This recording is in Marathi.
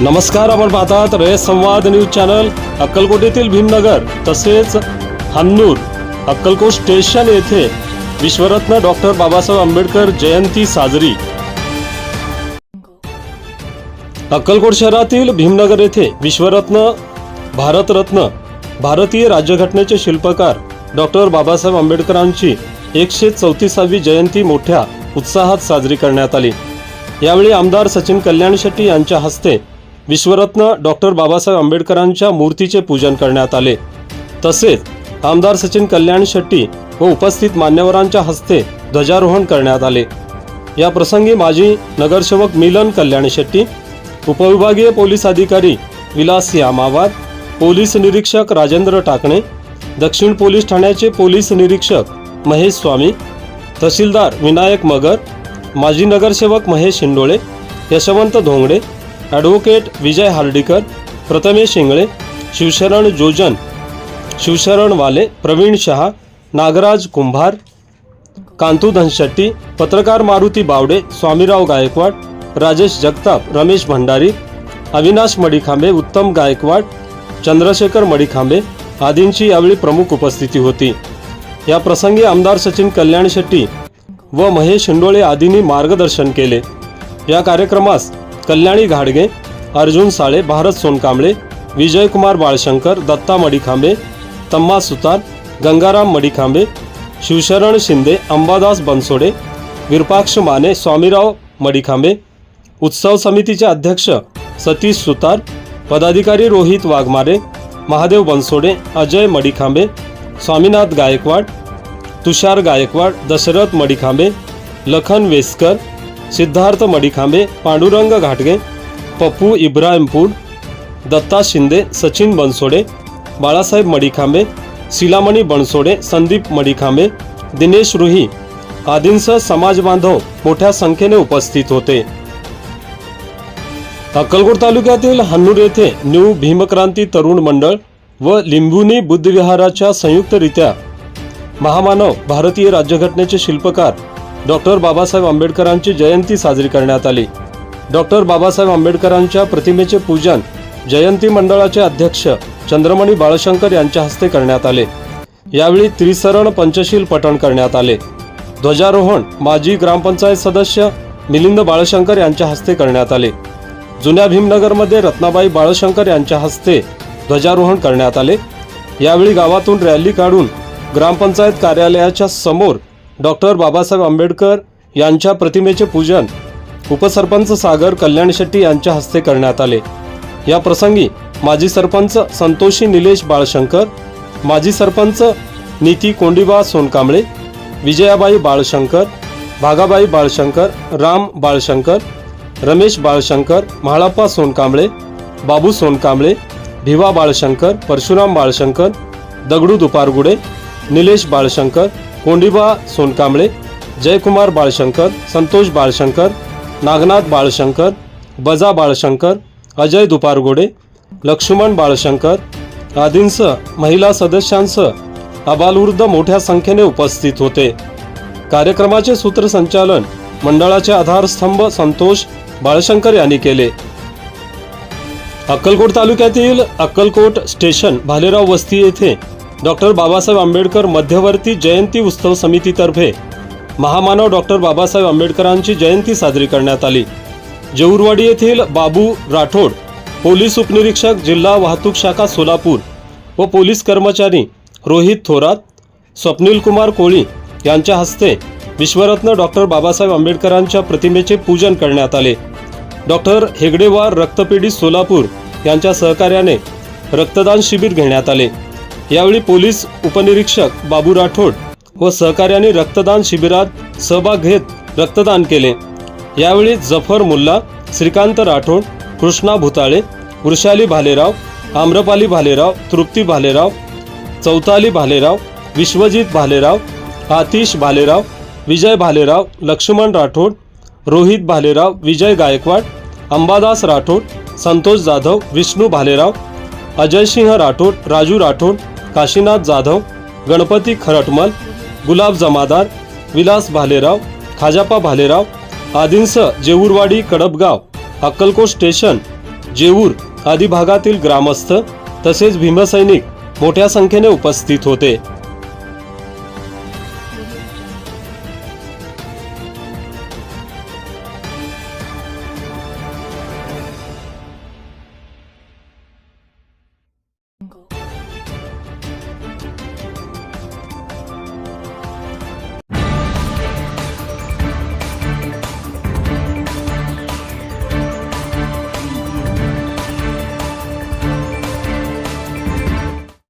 नमस्कार आपण पाहतात रे संवाद न्यूज चॅनल अक्कलकोट भीमनगर तसेच हन्नूर अक्कलकोट स्टेशन येथे विश्वरत्न डॉक्टर बाबासाहेब आंबेडकर जयंती साजरी. अक्कलकोट शहरातील भीमनगर येथे विश्वरत्न भारतरत्न भारतीय राज्यघटनेचे शिल्पकार डॉक्टर बाबासाहेब आंबेडकरांची एकशे चौतीसावी जयंती मोठ्या उत्साहात साजरी करण्यात आली. यावेळी आमदार सचिन कल्याण शेट्टी यांच्या हस्ते विश्वरत्न डॉक्टर बाबासाहेब आंबेडकरांच्या मूर्तीचे पूजन करण्यात आले. तसेच आमदार सचिन कल्याण शेट्टी व उपस्थित मान्यवरांच्या हस्ते ध्वजारोहण करण्यात आले. या प्रसंगी माजी नगरसेवक मिलन कल्याण शेट्टी उपविभागीय पोलीस अधिकारी विलास यामावार पोलीस निरीक्षक राजेंद्र टाकणे दक्षिण पोलीस ठाण्याचे पोलीस निरीक्षक महेश स्वामी तहसीलदार विनायक मगर माजी नगरसेवक महेश शिंडोळे यशवंत धोंगडे ॲडव्होकेट विजय हार्डीकर प्रथमेश शिंगळे शिवशरण जोजन शिवशरण वाले प्रवीण शहा नागराज कुंभार कांतू धनशेट्टी पत्रकार मारुती बावडे स्वामीराव गायकवाड राजेश जगताप रमेश भंडारी अविनाश मडिखांबे उत्तम गायकवाड चंद्रशेखर मडिखांबे आदींची यावेळी प्रमुख उपस्थिती होती. या प्रसंगी आमदार सचिन कल्याण शेट्टी व महेश शिंडोळे आदींनी मार्गदर्शन केले. या कार्यक्रमास कल्याणी घाडगे अर्जुन साळे भारत सोनकांबळे विजयकुमार बाळशंकर दत्ता मडिखांबे तम्मा सुतार गंगाराम मडिखांबे शिवशरण शिंदे अंबादास बनसोडे विरुपाक्ष माने स्वामीराव मडिखांबे उत्सव समितीचे अध्यक्ष सतीश सुतार पदाधिकारी रोहित वाघमारे महादेव बनसोडे अजय मडिखांबे स्वामीनाथ गायकवाड तुषार गायकवाड दशरथ मडिखांबे लखन वेसकर सिद्धार्थ मडिखांबे पांडुरंग घाटगे पप्पू इब्राहिमपूर दत्ता शिंदे सचिन बनसोडे बाळासाहेब मडिखांबे शिलामणी बनसोडे संदीप मडिखांबे दिनेश रुही आदींसह समाज बांधव मोठ्या संख्येने उपस्थित होते. अक्कलकोट तालुक्यातील हन्नूर येथे न्यू भीमक्रांती तरुण मंडळ व लिंबुनी बुद्धविहाराच्या संयुक्तरित्या महामानव भारतीय राज्यघटनेचे शिल्पकार डॉक्टर बाबासाहेब आंबेडकरांची जयंती साजरी करण्यात आली. डॉक्टर बाबासाहेब आंबेडकरांच्या प्रतिमेचे पूजन जयंती मंडळाचे अध्यक्ष चंद्रमणी बाळशंकर यांच्या हस्ते करण्यात आले. यावेळी त्रिसरण पंचशील पठण करण्यात आले. ध्वजारोहण माजी ग्रामपंचायत सदस्य मिलिंद बाळशंकर यांच्या हस्ते करण्यात आले. जुन्या भीमनगरमध्ये रत्नाबाई बाळशंकर यांच्या हस्ते ध्वजारोहण करण्यात आले. यावेळी गावातून रॅली काढून ग्रामपंचायत कार्यालयाच्या समोर डॉक्टर बाबासाहेब आंबेडकर यांच्या प्रतिमेचे पूजन उपसरपंच सागर कल्याण शेट्टी यांच्या हस्ते करण्यात आले. या प्रसंगी माजी सरपंच संतोषी निलेश बाळशंकर माजी सरपंच नीती कोंडीबा सोनकांबळे विजयाबाई बाळशंकर भागाबाई बाळशंकर राम बाळशंकर रमेश बाळशंकर म्हाळाप्पा सोनकांबळे बाबू सोनकांबळे भिवा बाळशंकर परशुराम बाळशंकर दगडू दुपारगुडे निलेश बाळशंकर कोंडिबा सोनकांबळे जयकुमार बाळशंकर संतोष बाळशंकर नागनाथ बाळशंकर बजा बाळशंकर अजय दुपारगोडे लक्ष्मण बाळशंकर आदींसह महिला सदस्यांसह अबालवृद्ध मोठ्या संख्येने उपस्थित होते. कार्यक्रमाचे सूत्रसंचालन मंडळाचे आधारस्तंभ संतोष बाळशंकर यांनी केले. अक्कलकोट तालुक्यातील अक्कलकोट स्टेशन भालेराव वस्ती येथे डॉक्टर बाबासाहेब आंबेडकर मध्यवर्ती जयंती उत्सव समितीतर्फे महामानव डॉक्टर बाबासाहेब आंबेडकरांची जयंती साजरी करण्यात आली. जेऊरवाडी येथील बाबू राठोड पोलीस उपनिरीक्षक जिल्हा वाहतूक शाखा सोलापूर व पोलीस कर्मचारी रोहित थोरात स्वप्नील कुमार कोळी यांच्या हस्ते विश्वरत्न डॉक्टर बाबासाहेब आंबेडकरांच्या प्रतिमेचे पूजन करण्यात आले. डॉक्टर हेगडेवार रक्तपेढी सोलापूर यांच्या सहकार्याने रक्तदान शिबिर घेण्यात आले. यावेळी पोलीस उपनिरीक्षक बाबू राठोड व सहकार्याने रक्तदान शिबिरात सहभाग घेत रक्तदान केले. यावेळी जफर मुल्ला श्रीकांत राठोड कृष्णा भुताळे वृषाली भालेराव आम्रपाली भालेराव तृप्ती भालेराव चौताली भालेराव विश्वजित भालेराव आतिश भालेराव विजय भालेराव लक्ष्मण राठोड रोहित भालेराव विजय गायकवाड अंबादास राठोड संतोष जाधव विष्णू भालेराव अजयसिंह राठोड राजू राठोड काशीनाथ जाधव गणपती खरटमल गुलाब जमादार विलास भालेराव खाजापा भालेराव आदींसह जेऊरवाडी कडपगाव अक्कलकोट स्टेशन जेऊर आदी भागातील ग्रामस्थ तसेच भीमसैनिक मोठ्या संख्येने उपस्थित होते.